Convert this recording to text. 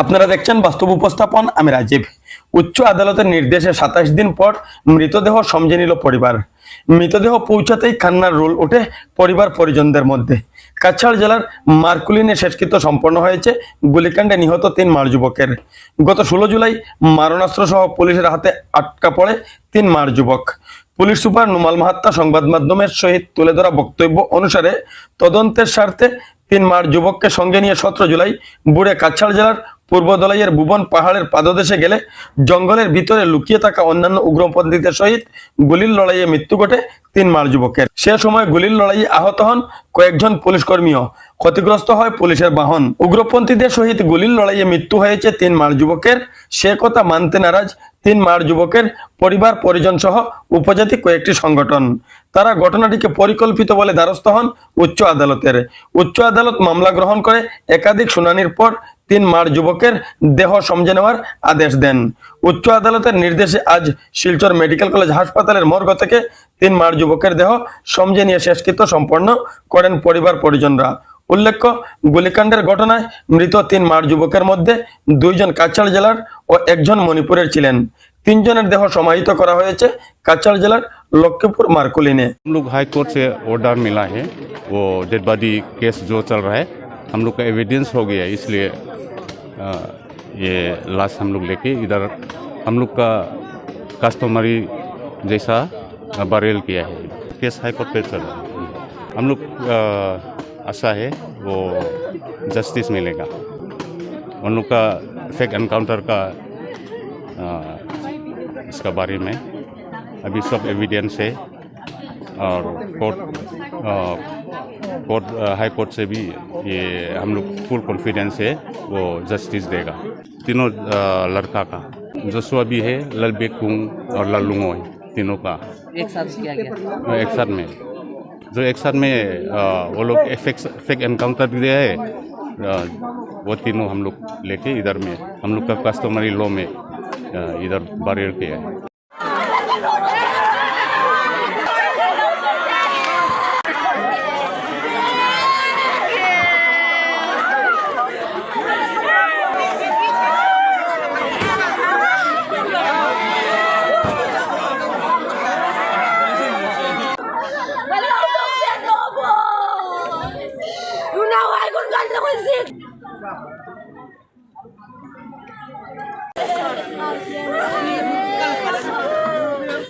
আপনারা দেখছেন বাস্তব উপস্থাপন, আমি রাজীব। উচ্চ আদালতের নির্দেশে সাতাশ দিন পর মৃতদেহ সমঝে নিল পরিবার। মৃতদেহ পৌঁছাতেই কান্নার রোল ওঠে পরিবার পরিজনদের মধ্যে। কাছাড় জেলার মারকুলিনে শেষকৃত্য সম্পন্ন হয়েছে, গুলিকাণ্ডে নিহত তিন মার যুবকের। গত ষোলো জুলাই মারণাস্ত্র সহ পুলিশের হাতে আটকা পড়ে তিন মার যুবক। পুলিশ সুপার নুমাল মাহাত্তা সংবাদ মাধ্যমের সহিত তুলে ধরা বক্তব্য অনুসারে তদন্তের স্বার্থে তিন মার যুবককে সঙ্গে নিয়ে সতেরো জুলাই বুড়ে কাছাড় জেলার পূর্ব দলাইয়ের ভুবন পাহাড়ের পাদদেশে গেলে জঙ্গলের ভিতরে লুকিয়ে থাকা অন্যান্য উগ্রপন্থীদের সহিত গুলির লড়াইয়ে মৃত্যু ঘটে তিন মার যুবকের। সে সময় গুলির লড়াইয়ে আহত হন কয়েকজন পুলিশ কর্মীও। ক্ষতিগ্রস্ত হয় পুলিশের বাহন। উগ্রপন্থীদের সহিত গুলির লড়াইয়ে মৃত্যু হয়েছে তিন মার যুবকের। সে কথা মানতে নারাজ তিন মার যুবকের পরিবার পরিজন সহ উপজাতি কয়েকটি সংগঠন। তারা ঘটনাটিকে পরিকল্পিত বলে দ্বারস্থ হন উচ্চ আদালতের। উচ্চ আদালত মামলা গ্রহণ করে একাধিক শুনানির পর তিন মার যুবকের দেহ সমঝে নেওয়ার আদেশ দেন উচ্চ আদালতের নির্দেশে আজ শিলচর মেডিকেল কলেজ হাসপাতালের মর্গ থেকে তিন মার যুবকের দেহ সমঝে নিয়ে শেষকৃত্য সম্পন্ন করেন পরিবার পরিজনরা উল্লেখ্য গুলিকাণ্ডের ঘটনায় মৃত তিন মার যুবকের মধ্যে দুইজন কাছাড় জেলার ও একজন মণিপুরের ছিলেন তিনজনের দেহ সমাহিত করা হয়েছে কাছাড় জেলার লক্ষ্মীপুর মার্কুলিনে हम लोग हाई कोर्ट से ऑर्डर मिला है वो डेड बॉडी केस जो चल रहा है हम लोग का एविडेंस हो गया है इसलिए अ, ये लाश हम लोग लेके इधर हम लोग का कस्टमरी जैसा बरेल किया है। केस हाई कोर्ट पे चल रहा है। हम लोग आशा है वो जस्टिस मिलेगा। उन लोग का फेक एनकाउंटर का अ, इसका बारे में अभी सब एविडेंस है और कोर्ट कोर्ट हाई कोर्ट से भी ये हम लोग फुल कॉन्फिडेंस है वो जस्टिस देगा। तीनों लड़का का जोशुआ भी है ललबेक कुंग और लल्लुंगो है तीनों का। एक साथ किया गया। एक साथ में। जो एक साथ में वो लोग फेक एनकाउंटर दिया है वो तीनों हम लोग लेके इधर में हम लोग का कस्टमरी लॉ में इधर बारियर किया है। Bwana mwenzetu.